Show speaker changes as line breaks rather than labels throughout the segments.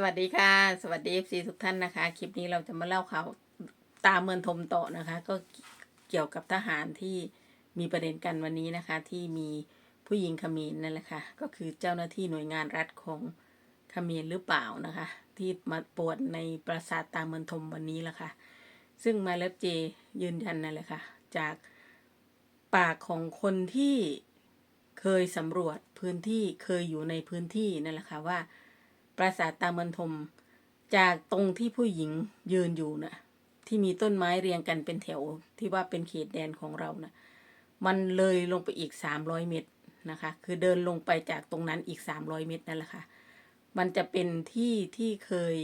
สวัสดีค่ะ สวัสดี FC ทุกท่านนะคะ คลิปนี้เราจะมาเล่าข่าวตาเมืองทมโต่อนะคะ ก็เกี่ยวกับทหารที่มีประเด็นกันวันนี้นะคะ ที่มีผู้หญิงขมรนั่นแหละค่ะ ก็คือเจ้าหน้าที่หน่วยงานรัฐของขมรหรือเปล่านะคะ ที่มาปวดในปราสาทตาเมืองทมวันนี้ละค่ะ ซึ่งมาเลฟเจยืนยันนั่นแหละค่ะ จากปากของคนที่เคยสำรวจพื้นที่เคยอยู่ในพื้นที่นั่นแหละค่ะว่า ปราสาทตามันทม จากตรงที่ผู้หญิงยืนอยู่นะที่มีต้นไม้เรียงกันเป็นแถวที่ว่าเป็นเขตแดนของเรานะมันเลยลงไปอีก300เมตรนะคะ คือเดินลงไปจากตรงนั้นอีก300เมตรนั่นแหละค่ะ มันจะเป็นที่ที่เคย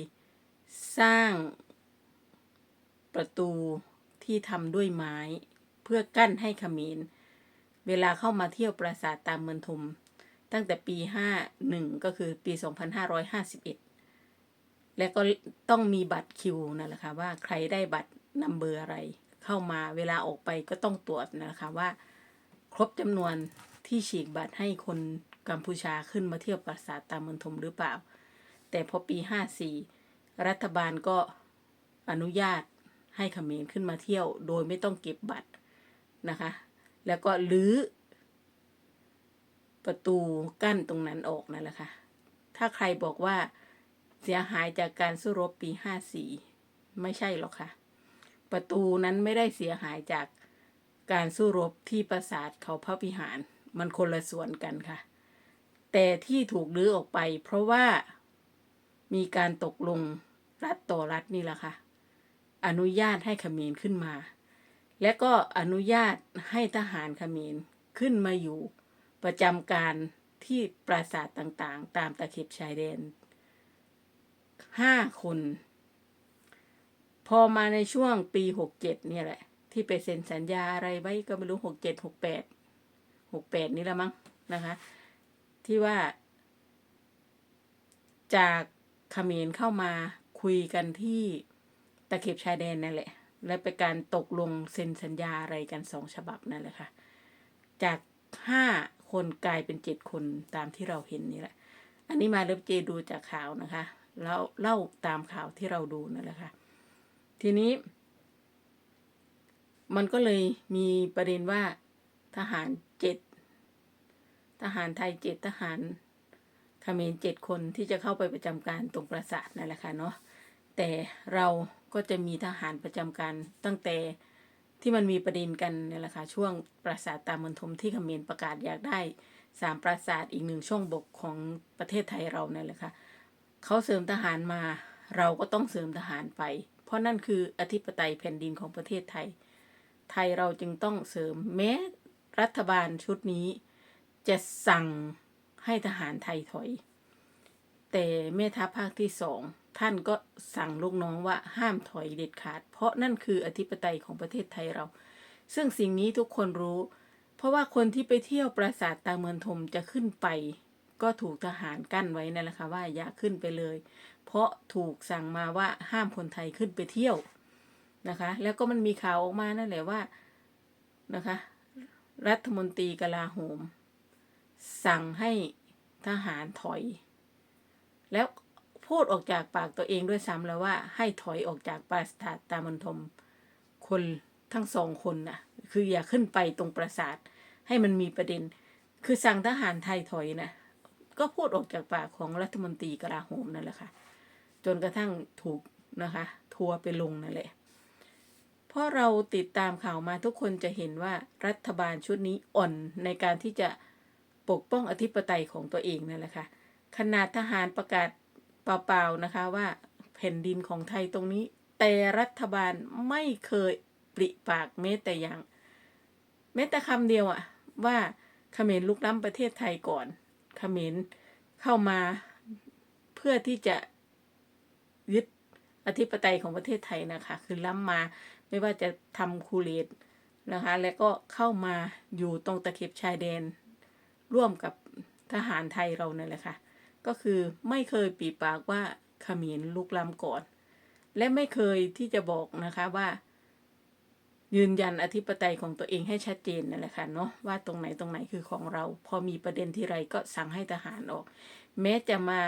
สร้างประตูที่ทำด้วยไม้ เพื่อกั้นให้ขมรเวลาเข้ามาเที่ยวปราสาทตามเมืองทม ตั้งแต่ปี 51 ก็คือปี 2551 และก็ต้องมีบัตรคิวนั่นแหละค่ะว่าใครได้บัตรนัมเบอร์อะไรเข้ามาเวลาออกไปก็ต้องตรวจนะคะว่า ครบจำนวนที่ฉีกบัตรให้คนกัมพูชาขึ้นมาเที่ยวปราสาทตามเมืองทมหรือเปล่า แต่พอปี 54 รัฐบาลก็อนุญาตให้เขมรขึ้นมาเที่ยว โดยไม่ต้องเก็บบัตรนะคะ แล้วก็ลื้อ ประตูกั้นตรงนั้นออกนั่นแหละค่ะ ถ้าใครบอกว่าเสียหายจากการสู้รบปีห้าสี่ไม่ใช่หรอกค่ะ ประตูนั้นไม่ได้เสียหายจากการสู้รบที่ปราสาทเขาพระวิหาร มันคนละส่วนกันค่ะ แต่ที่ถูกลื้อออกไป เพราะว่ามีการตกลงรัฐต่อรัฐนี่แหละค่ะ อนุญาตให้เขมรขึ้นมา และก็อนุญาตให้ทหารเขมรขึ้นมาอยู่ ประจำการที่ปราสาทต่างๆ ตามตะเข็บชายแดนห้าคน พอมาในช่วงปีหกเจ็ดเนี่ยแหละ ที่ไปเซ็นสัญญาอะไรไว้ก็ไม่รู้หกเจ็ดหกแปดหกแปดนี่ละมั้งนะคะ ที่ว่า จากขมรเข้ามาคุยกันที่ตะเข็บชายแดนนั่นแหละ และเป็นการตกลงเซ็นสัญญาอะไรกันสองฉบับนั่นแหละค่ะ จากห้า คนกลายเป็นเจ็ดคนตามที่เราเห็นนี่แหละ อันนี้มาเล็บเจดูจากข่าวนะคะ แล้วเล่าตามข่าวที่เราดูนั่นแหละค่ะ ทีนี้ มันก็เลยมีประเด็นว่าทหารเจ็ดทหารไทยเจ็ดทหารเขมรเจ็ดคนที่จะเข้าไปประจำการตรงปราสาทนั่นแหละค่ะเนาะแต่เราก็จะมีทหารประจำการตั้งแต่ ที่มันมีประเด็นกันเนี่ยแหละค่ะช่วงปราสาทตามมณฑลที่เขมรประกาศอยากได้สามปราสาทอีกหนึ่งช่วงบกของประเทศไทยเราเนี่ยแหละค่ะเขาเสริมทหารมาเราก็ต้องเสริมทหารไป เพราะนั่นคืออธิปไตยแผ่นดินของประเทศไทย ไทยเราจึงต้องเสริมแม้รัฐบาลชุดนี้ จะสั่งให้ทหารไทยถอย แต่แม่ทัพภาคที่สองท่านก็สั่งลูกน้องว่าห้ามถอยเด็ดขาด เพราะนั่นคืออธิปไตยของประเทศไทยเรา ซึ่งสิ่งนี้ทุกคนรู้ เพราะว่าคนที่ไปเที่ยวปราสาทตาเมืองทมจะขึ้นไป ก็ถูกทหารกั้นไว้นั่นแหละค่ะว่าอย่าขึ้นไปเลย เพราะถูกสั่งมาว่าห้ามคนไทยขึ้นไปเที่ยวนะคะ แล้วก็มันมีข่าวออกมานั่นแหละว่านะคะ รัฐมนตรีกลาโหม สั่งให้ทหารถอย แล้วพูดออกจากปากตัวเองด้วยซ้ำแล้วว่าให้ถอยออกจากปราสาทตามณฑลคนทั้งสองคนน่ะ คืออย่าขึ้นไปตรงปราสาท ให้มันมีประเด็น คือสั่งทหารไทยถอยนะก็พูดออกจากปากของรัฐมนตรีกลาโหมนั่นแหละค่ะ จนกระทั่งถูกนะคะ ทัวร์ไปลงนั่นแหละเพราะเราติดตามข่าวมาทุกคนจะเห็นว่ารัฐบาลชุดนี้อ่อนในการที่จะปกป้องอธิปไตยของตัวเองนั่นแหละค่ะ ขนาดทหารประกาศเปล่าๆนะคะว่าแผ่นดินของไทยตรงนี้ แต่รัฐบาลไม่เคยปริปากแม้แต่อย่างแม้แต่คำเดียวอะว่าเขมรลุกล้ำประเทศไทยก่อนเขมรเข้ามาเพื่อที่จะยึดอธิปไตยของประเทศไทยนะคะ คือล้ำมาไม่ว่าจะทำคูเลตนะคะ แล้วก็เข้ามาอยู่ตรงตะเข็บชายแดน ร่วมกับทหารไทยเราเนี่ยแหละค่ะ ก็คือไม่เคยปีปากว่าขมรลุกล้ำก่อน และไม่เคยที่จะบอกนะคะว่า ยืนยันอธิปไตยของตัวเองให้ชัดเจนนั่นแหละค่ะเนาะว่าตรงไหนตรงไหนคือของเรา พอมีประเด็นที่ไรก็สั่งให้ทหารออก แม้จะมา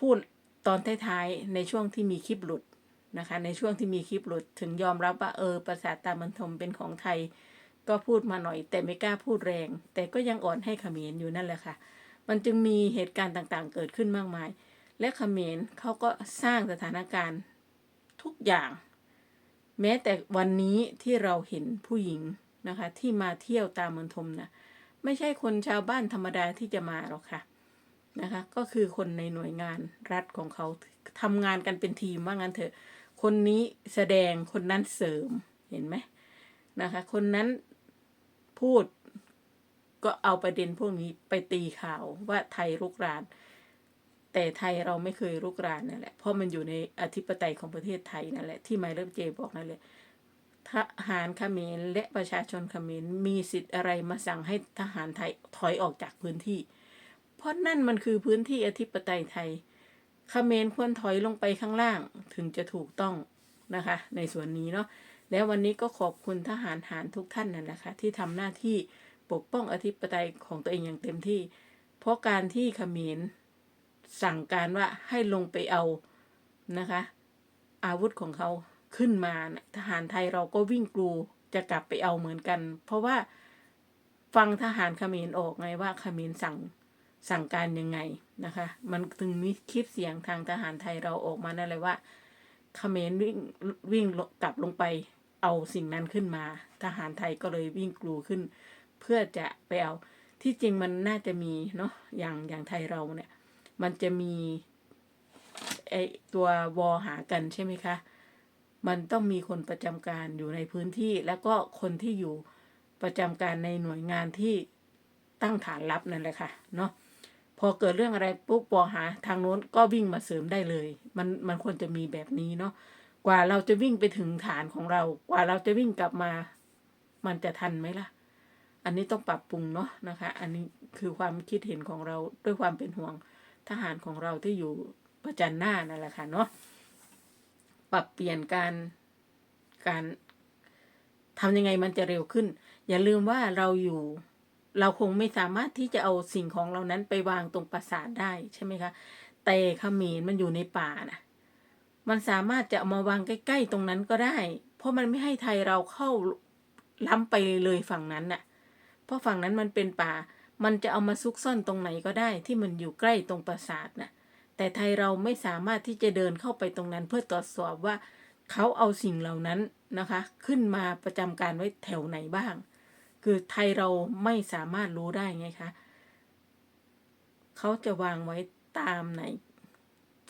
พูดตอนท้ายๆในช่วงที่มีคลิปหลุดนะคะ ในช่วงที่มีคลิปหลุดถึงยอมรับว่าเออปราสาทตามันทมเป็นของไทย ก็พูดมาหน่อย แต่ไม่กล้าพูดแรง แต่ก็ยังอ่อนให้ขมรอยู่นั่นแหละค่ะ มันจึงมีเหตุการณ์ต่างๆ เกิดขึ้นมากมาย และเขมรเขาก็สร้างสถานการณ์ทุกอย่าง แม้แต่วันนี้ที่เราเห็นผู้หญิงนะคะ ที่มาเที่ยวตามเมืองทมนะไม่ใช่คนชาวบ้านธรรมดาที่จะมาหรอกค่ะนะคะก็คือคนในหน่วยงานรัฐของเขาทำงานกันเป็นทีมว่างั้นเถอะ คนนี้แสดงคนนั้นเสริมเห็นไหมนะคะ คนนั้นพูด ก็เอาประเด็นพวกนี้ไปตีข่าวว่าไทยรุกราน แต่ไทยเราไม่เคยรุกรานนั่นแหละเพราะมันอยู่ในอธิปไตยของประเทศไทยนั่นแหละที่ไมเลิฟเจบอกนั่นแหละทหารเขมรและประชาชนเขมรมีสิทธิ์อะไรมาสั่งให้ทหารไทยถอยออกจากพื้นที่ เพราะนั่นมันคือพื้นที่อธิปไตยไทยเขมรควรถอยลงไปข้างล่างถึงจะถูกต้องนะคะ ในส่วนนี้เนาะแล้ววันนี้ก็ขอบคุณทหารหารทุกท่านนั่นแหละค่ะที่ทำหน้าที่ ปกป้องอธิปไตยของตัวเองอย่างเต็มที่ เพราะการที่เขมรสั่งการว่าให้ลงไปเอานะคะ อาวุธของเขาขึ้นมานะทหารไทยเราก็วิ่งกลูจะกลับไปเอาเหมือนกัน เพราะว่าฟังทหารเขมรออกไงว่าเขมรสั่งสั่งการยังไงนะคะ มันถึงมีคลิปเสียงทางทหารไทยเราออกมานั่นเลยว่าเขมรวิ่งวิ่งกลับลงไปเอาสิ่งนั้นขึ้นมา ทหารไทยก็เลยวิ่งกลูขึ้น เพื่อจะไปเอาที่จริงมันน่าจะมีเนาะอย่างอย่างไทยเราเนี่ย มันจะมีไอตัววอหากันใช่ไหมคะ มันต้องมีคนประจำการอยู่ในพื้นที่ แล้วก็คนที่อยู่ประจำการในหน่วยงานที่ตั้งฐานรับนั่นแหละค่ะเนาะพอเกิดเรื่องอะไรปุ๊บวอหาทางโน้นก็วิ่งมาเสริมได้เลย มันมันควรจะมีแบบนี้เนาะกว่าเราจะวิ่งไปถึงฐานของเรา กว่าเราจะวิ่งกลับมา มันจะทันไหมล่ะ อันนี้ต้องปรับปรุงเนาะนะคะ อันนี้คือความคิดเห็นของเราด้วยความเป็นห่วงทหารของเราที่อยู่ประจันหน้านั่นแหละค่ะเนาะปรับเปลี่ยนการการทำยังไงมันจะเร็วขึ้น อย่าลืมว่าเราอยู่เราคงไม่สามารถที่จะเอาสิ่งของเรานั้นไปวางตรงปราสาทได้ใช่ไหมคะแต่เขมรมันอยู่ในป่านะมันสามารถจะเอามาวางใกล้ ๆ ตรงนั้นก็ได้ เพราะมันไม่ให้ไทยเราเข้าล้ำไปเลยฝั่งนั้นน่ะ เพราะฝั่งนั้นมันเป็นป่า มันจะเอามาซุกซ่อนตรงไหนก็ได้ที่มันอยู่ใกล้ตรงปราสาทน่ะ แต่ไทยเราไม่สามารถที่จะเดินเข้าไปตรงนั้นเพื่อตรวจสอบว่าเขาเอาสิ่งเหล่านั้นนะคะ ขึ้นมาประจำการไว้แถวไหนบ้าง คือไทยเราไม่สามารถรู้ได้ไงคะเขาจะวางไว้ตามไหน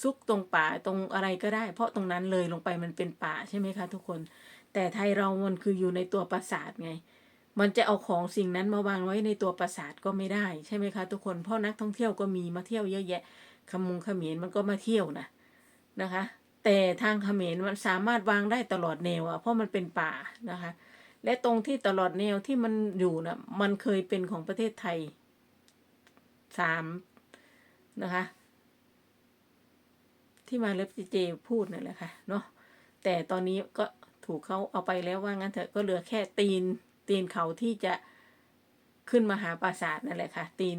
ซุกตรงป่าตรงอะไรก็ได้ เพราะตรงนั้นเลยลงไปมันเป็นป่าใช่ไหมคะ ทุกคน แต่ไทยเรามันคืออยู่ในตัวปราสาทไง มันจะเอาของสิ่งนั้นมาวางไว้ในตัวปราสาทก็ไม่ได้ใช่ไหมคะทุกคนเพราะนักท่องเที่ยวก็มีมาเที่ยวเยอะแยะขมุงขมรมันก็มาเที่ยวนะนะคะ แต่ทางเขมรมันสามารถวางได้ตลอดแนวอะเพราะมันเป็นป่านะคะ และตรงที่ตลอดแนวที่มันอยู่นะมันเคยเป็นของประเทศไทยสามนะคะ ที่มาเล็บเจพูดนั่นแหละค่ะเนาะแต่ตอนนี้ก็ถูกเขาเอาไปแล้วว่างั้นเถอะก็เหลือแค่ตีน ตีนเขาที่จะขึ้นมาหาปราสาทนั่นแหละค่ะ ตีน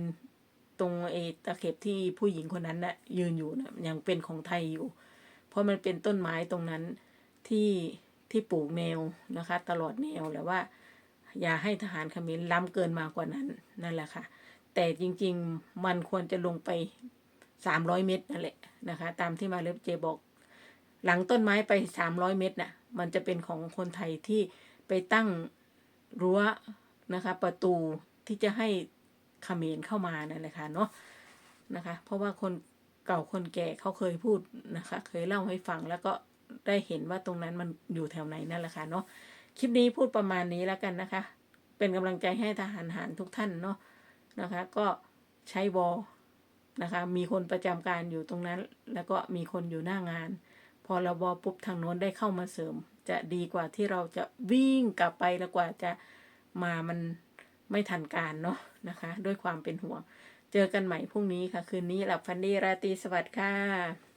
ตรงเอตะเข็บที่ผู้หญิงคนนั้นนะ่ะยืนอยู่นะยังเป็นของไทยอยู่ เพราะมันเป็นต้นไม้ตรงนั้นที่ที่ปลูกแนวนะคะ ตลอดแนวแหละว่า อย่าให้ทหารเขมรล้ำเกินมากว่านั้นนั่นแหละค่ะ แต่จริงๆมันควรจะลงไปสามร้อยเมตรนั่นแหละนะคะ ตามที่มาเลฟเจบอก หลังต้นไม้ไปสามร้อยเมตรน่ะ มันจะเป็นของคนไทยที่ไปตั้ง รั้วนะคะประตูที่จะให้เขมรเข้ามานั่นแหละค่ะเนาะนะคะ เพราะว่าคนเก่าคนแก่เขาเคยพูดนะคะ เคยเล่าให้ฟังแล้วก็ได้เห็นว่าตรงนั้นมันอยู่แถวไหนนั่นแหละค่ะเนาะคลิปนี้พูดประมาณนี้แล้วกันนะคะ เป็นกำลังใจให้ทหารหารทุกท่านเนาะนะคะ ก็ใช้วอนะคะ มีคนประจำการอยู่ตรงนั้น แล้วก็มีคนอยู่หน้างาน พอเราวอปุ๊บทางโน้นได้เข้ามาเสริม จะดีกว่าที่เราจะวิ่งกลับไปแล้วกว่าจะมามันไม่ทันการเนาะนะคะ ด้วยความเป็นห่วง เจอกันใหม่พรุ่งนี้ค่ะ คืนนี้หลับฟันดีราตรีสวัสดิ์ค่ะ